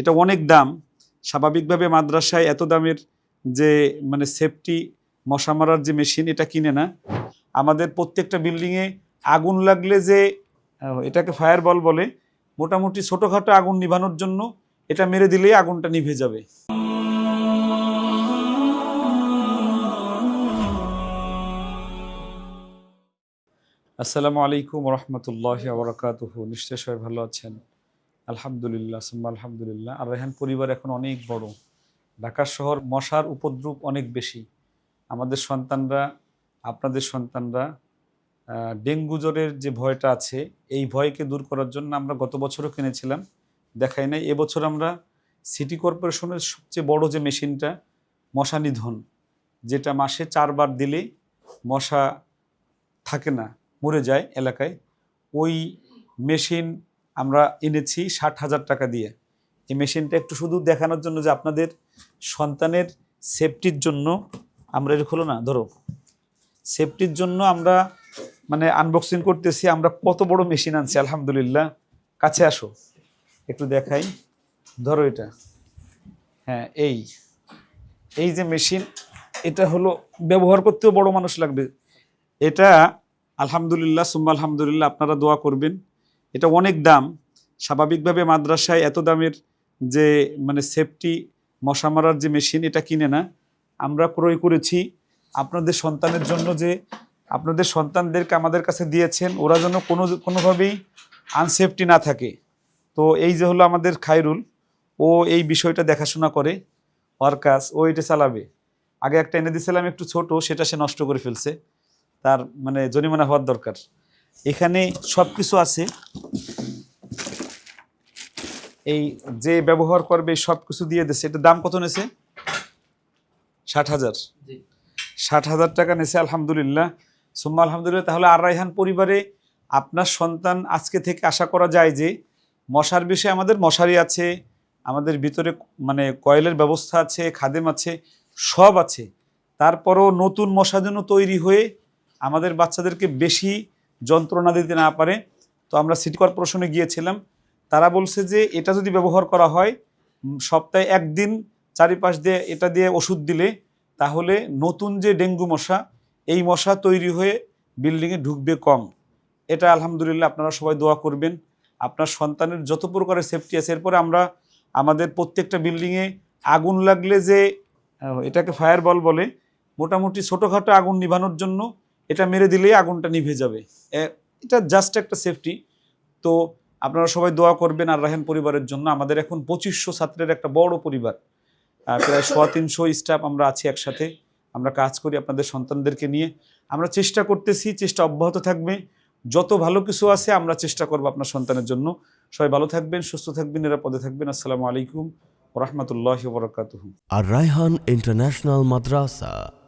এটা অনেক দাম। স্বাভাবিকভাবে মাদ্রাসায় এত দামের যে মানে সেফটি মশা মারার যে মেশিন এটা কিনে না। আমাদের প্রত্যেকটা বিল্ডিংয়ে আগুন লাগলে যে এটাকে ফায়ার বল বলে মোটামুটি ছোটোখাটো আগুন নিভানোর জন্য এটা মেরে দিলেই আগুনটা নিভে যাবে। আসসালামু আলাইকুম রহমতুল্লাহ আবরাকাতুহ নিশ্চয় সবাই ভালো আছেন। আলহামদুলিল্লাহ, সুম্মা আলহামদুলিল্লাহ। আর রেহান পরিবার এখন অনেক বড়। ঢাকা শহর মশার উপদ্রব অনেক বেশি। আমাদের সন্তানরা, আপনাদের সন্তানরা ডেঙ্গু জ্বরের যে ভয়টা আছে, এই ভয়কে দূর করার জন্য আমরা গত বছরও কিনেছিলাম। দেখাই নাই, এবছর আমরা সিটি কর্পোরেশনের সবচেয়ে বড় যে মেশিনটা, মশা নিধন। যেটা মাসে চারবার দিলে মশা থাকে না, মরে যায় এলাকায়। ওই মেশিন আমরা এনেছি ষাট হাজার টাকা দিয়ে। এই মেশিনটা একটু শুধু দেখানোর জন্য যে আপনাদের সন্তানের সেফটির জন্য আমরা, এটা খোলো না, ধরো। সেফটির জন্য আমরা মানে আনবক্সিং করতেছি, আমরা কত বড় মেশিন আনছি, আলহামদুলিল্লাহ। কাছে আসো, একটু দেখাই। ধরো এটা। হ্যাঁ এই। এই যে মেশিন, এটা হলো, ব্যবহার করতেও বড় মানুষ লাগবে। এটা, আলহামদুলিল্লাহ, সুম্মা আলহামদুলিল্লাহ, আপনারা দোয়া করবেন। এটা অনেক দাম। স্বাভাবিকভাবে মাদ্রাসায় এত দামের যে মানে সেফটি মশা মারার যে মেশিন এটা কিনে না। আমরা ক্রয় করেছি। আপনাদের সন্তানের জন্য যে, আপনাদের সন্তানদেরকে আমাদের কাছে দিয়েছেন, ওরা যেন কোনো, কোনোভাবেই আনসেফটি না থাকে। তো এই যে হলো আমাদের খায়রুল, ও এই বিষয়টা দেখাশোনা করে, ওর কাজ, ও এটা চালাবে। আগে একটা এনে দিয়েছিলাম, একটু ছোট, সেটা সে নষ্ট করে ফেলছে। তার মানে জরিমানা হওয়ার দরকার। এখানে সব কিছু আছে। এই যে ব্যবহার করবে সব কিছু দিয়ে দিচ্ছে এটা দাম কত নেছে? ষাট হাজার। ষাট হাজার টাকা নেছে আলহামদুলিল্লাহ। সুম্মা আলহামদুলিল্লাহ তাহলে আর রাইহান পরিবারে আপনার সন্তান আজকে থেকে আশা করা যায় যে মশার বিষয়ে আমাদের মশারি আছে আমাদের ভিতরে মানে কয়েলের ব্যবস্থা আছে খাদেম আছে সব আছে। তারপরও নতুন মশা যেন তৈরি হয়ে আমাদের বাচ্চাদেরকে বেশি যন্ত্রণা দিতে না পারে। তো আমরা সিটি কর্পোরেশনে গিয়েছিলাম। তারা বলছে যে এটা যদি ব্যবহার করা হয় সপ্তাহে একদিন চারিপাশ দিয়ে এটা দিয়ে ওষুধ দিলে তাহলে নতুন যে ডেঙ্গু মশা, এই মশা তৈরি হয়ে বিল্ডিংয়ে ঢুকবে কম। এটা আলহামদুলিল্লাহ আপনারা সবাই দোয়া করবেন। আপনার সন্তানের যত প্রকারের সেফটি আছে, এরপরে আমরা আমাদের প্রত্যেকটা বিল্ডিংয়ে আগুন লাগলে যে এটাকে ফায়ার বল বলে, মোটামুটি ছোটোখাটো আগুন নিভানোর জন্য এটা মেরে দিলেই আগুনটা নিভে যাবে। এটা জাস্ট একটা সেফটি তো আপনারা সবাই দোয়া করবেন আর রাহেন পরিবারের জন্য। আমাদের এখন পঁচিশশো ছাত্রের একটা বড় পরিবার। প্রায় সোয়া তিনশো স্টাফ আমরা আছি একসাথে। আমরা কাজ করি আপনাদের সন্তানদেরকে নিয়ে। আমরা চেষ্টা করতেছি চেষ্টা অব্যাহত থাকবে। যত ভালো কিছু আছে আমরা চেষ্টা করব আপনার সন্তানের জন্য। সবাই ভালো থাকবেন সুস্থ থাকবেন নিরাপদে থাকবেন। আসসালামু আলাইকুম রহমতুল্লাহ বরকাতুহ। আর রায়হান ইন্টারন্যাশনাল মাদ্রাসা।